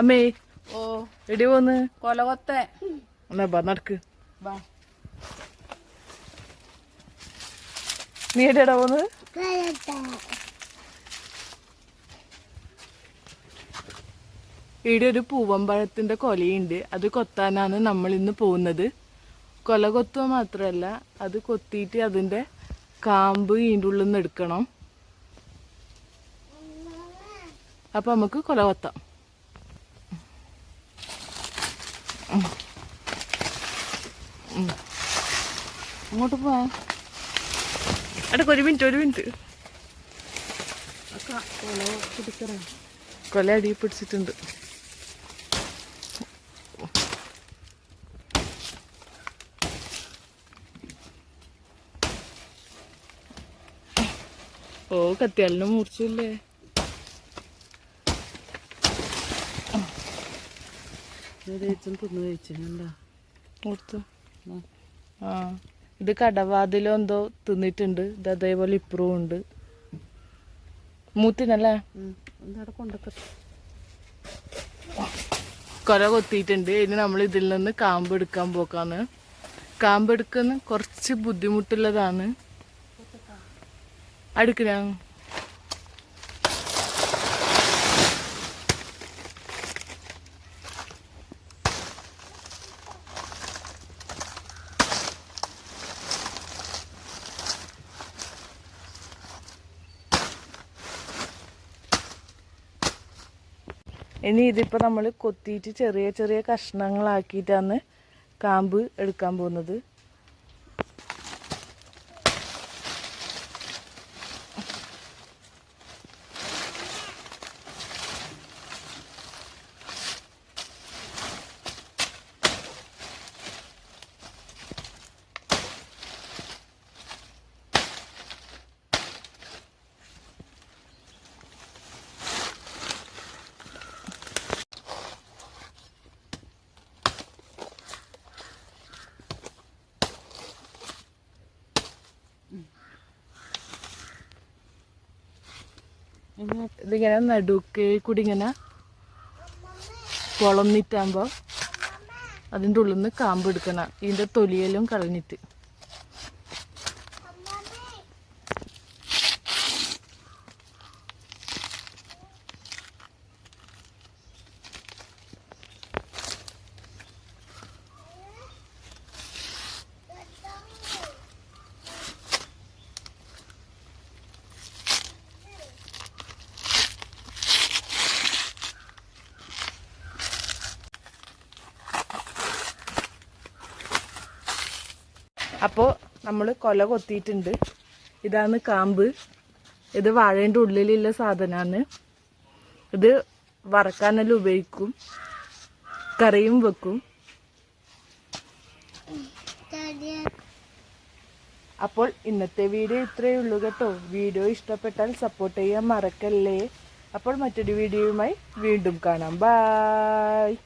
അമ്മേ. ഓ. എടി പോന്ന് കൊലകൊത്തെ. എന്നാ ബാ നടക്ക്. വാ നീ എടാ പോന്ന് ഇവിടെ ഒരു പൂവമ്പഴത്തിന്റെ കൊലയുണ്ട്. അത് കൊത്താനാണ് നമ്മൾ ഇന്ന് പോകുന്നത്. കൊല കൊത്തുക മാത്രമല്ല അത് കൊത്തിയിട്ട് അതിന്റെ കാമ്പ് ഇതിന്റെ ഉള്ളിൽ നിന്ന് എടുക്കണം. അപ്പൊ നമുക്ക് കൊല കൊത്താം. അങ്ങോട്ട് പോവാ. അടക്ക് ഒരു മിനിറ്റ് ഒരു മിനിറ്റ്. കൊല അടി പിടിച്ചിട്ടുണ്ട്. ഓ കത്തിയാലിനും തേച്ചും തിന്ന് കഴിച്ചിട്ടുണ്ടാ കൊടുത്തു ആ. ഇത് കടവാതിലോ എന്തോ തിന്നിട്ടുണ്ട്. ഇത് അതേപോലെ ഇപ്പുറവും ഉണ്ട്. മൂത്തിനല്ലേ? കൊല കൊത്തിയിട്ടുണ്ട്. ഇനി നമ്മൾ ഇതിൽ നിന്ന് കാമ്പ് എടുക്കാൻ പോക്കാണ്. കാമ്പ് എടുക്കുന്ന കുറച്ച് ബുദ്ധിമുട്ടുള്ളതാണ്. അടുക്കിനാ ഇനി ഇതിപ്പോൾ നമ്മൾ കൊത്തിയിട്ട് ചെറിയ ചെറിയ കഷ്ണങ്ങളാക്കിയിട്ടാണ് കാമ്പ് എടുക്കാൻ പോകുന്നത്. ഇതിങ്ങനെ നടുക്ക് കൂടി ഇങ്ങനെ പൊളന്നിട്ടാകുമ്പോൾ അതിന്റെ ഉള്ളിൽ നിന്ന് കാമ്പ് എടുക്കണം. ഇതിന്റെ തൊലിയെല്ലാം കളഞ്ഞിട്ട്. അപ്പോൾ നമ്മൾ കൊല കൊത്തിയിട്ടുണ്ട്. ഇതാണ് കാമ്പ്. ഇത് വാഴേന്റെ ഉള്ളിലുള്ള സാധനമാണ് ഇത് വറക്കാനെല്ലാം ഉപയോഗിക്കും. കറിയും വെക്കും. അപ്പോൾ ഇന്നത്തെ വീഡിയോ ഇത്രയേ ഉള്ളൂ കേട്ടോ. വീഡിയോ ഇഷ്ടപ്പെട്ടാൽ സപ്പോർട്ട് ചെയ്യാൻ മറക്കല്ലേ. അപ്പോൾ മറ്റൊരു വീഡിയോയുമായി വീണ്ടും കാണാം. ബായ്